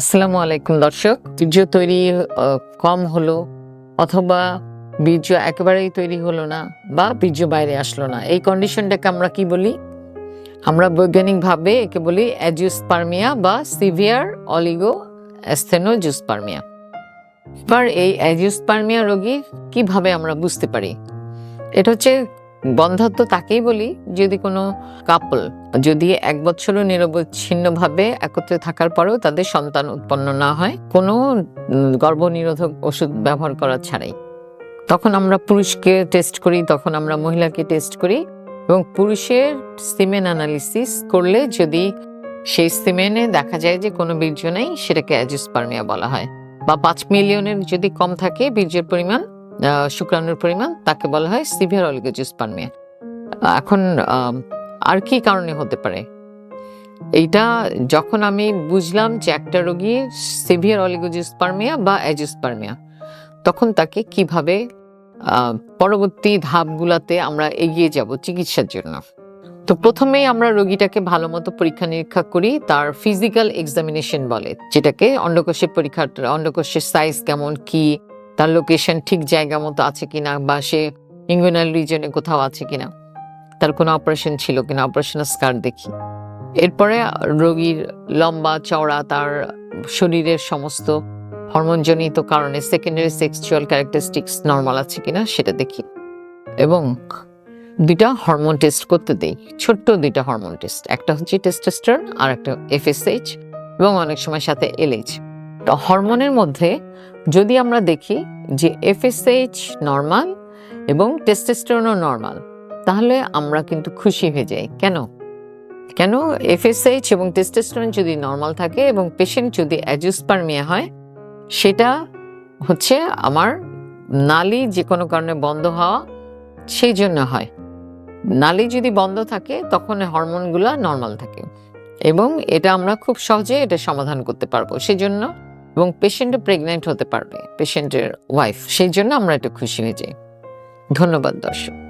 আসসালামু আলাইকুম, দর্শক। বীর্য তৈরি কম হলো অথবা বীর্য একেবারেই তৈরি হলো না বা বীর্য বাইরে আসলো না। এই কন্ডিশনটাকে আমরা কি বলি? আমরা বৈজ্ঞানিকভাবে একে বলি অ্যাজিওস্পার্মিয়া বা সিভিয়ার অলিগো অ্যাস্থেনোজুস্পার্মিয়া এবার এই অ্যাজিওস্পার্মিয়া রোগী কীভাবে আমরা বুঝতে পারি? এটা হচ্ছে বন্ধাত্ব তাকেই বলি যদি কোনো কাপল যদি এক বছরও নিরবচ্ছিন্নভাবে একত্রে থাকার পরেও তাদের সন্তান উৎপন্ন না হয়, কোনো গর্ভনিরোধক ওষুধ ব্যবহার করা ছাড়াই। তখন আমরা পুরুষকে টেস্ট করি, তখন আমরা মহিলাকে টেস্ট করি এবং পুরুষের সিমেন অ্যানালিসিস করলে যদি সেই সিমেনে দেখা যায় যে কোনো বীর্য নেই, সেটাকে অ্যাজিওস্পার্মিয়া বলা হয়। বা পাঁচ মিলিয়নের যদি কম থাকে, বীর্যের পরিমাণ শুক্রাণুর পরিমাণ, তাকে বলা হয় সিভিয়ার অলিগোজিওস্পার্মিয়া এখন আর কি কারণে হতে পারে? এইটা যখন আমি বুঝলাম যে একটা রোগীর সিভিয়ার অলিগোজিওস্পার্মিয়া বা অ্যাজিওস্পার্মিয়া তখন তাকে কীভাবে পরবর্তী ধাপগুলাতে আমরা এগিয়ে যাব চিকিৎসার জন্য। তো প্রথমেই আমরা রোগীটাকে ভালো মতো পরীক্ষা নিরীক্ষা করি, তার ফিজিক্যাল এক্সামিনেশন বলে, যেটাকে অন্ডকোষের পরীক্ষা অন্ডকোষের সাইজ কেমন, কি তার লোকেশন ঠিক জায়গা মতো আছে কিনা বা সে ইঙ্গুনাল রিজনে কোথাও আছে কিনা? তার কোনো অপারেশন ছিল কিনা? অপারেশনাল স্কার দেখি। এরপরে রোগীর লম্বা চওড়া, তার শরীরের সমস্ত হরমোনজনিত কারণে সেকেন্ডারি সেক্সুয়াল ক্যারেক্টারিস্টিক্স নর্মাল আছে কিনা সেটা দেখি। এবং দুইটা হরমোন টেস্ট করতে দেই। ছোট্ট দুইটা হরমোন টেস্ট একটা হচ্ছে টেস্টোস্টেরন আর একটা এফএসএইচ এবং অনেক সময় সাথে এলএইচ তো হরমোনের মধ্যে যদি আমরা দেখি যে এফএসএইচ নর্মাল এবং টেস্টোস্টেরনও নর্মাল তাহলে আমরা কিন্তু খুশি হয়ে যাই। কেন? কেন এফএসএইচ এবং টেস্টোস্টেরন যদি নর্মাল থাকে এবং পেশেন্ট যদি অ্যাজিওস্পার্মিয়া হয়, সেটা হচ্ছে আমার নালি যে কোনো কারণে বন্ধ হওয়া সেই জন্য হয়। নালি যদি বন্ধ থাকে, তখন হরমোনগুলো নর্মাল থাকে এবং এটা আমরা খুব সহজে এটা সমাধান করতে পারব। সেই জন্য এবং পেশেন্টও প্রেগনেন্ট হতে পারবে পেশেন্টের ওয়াইফ সেই জন্য আমরা একটু খুশি হয়ে যাই। ধন্যবাদ, দর্শক।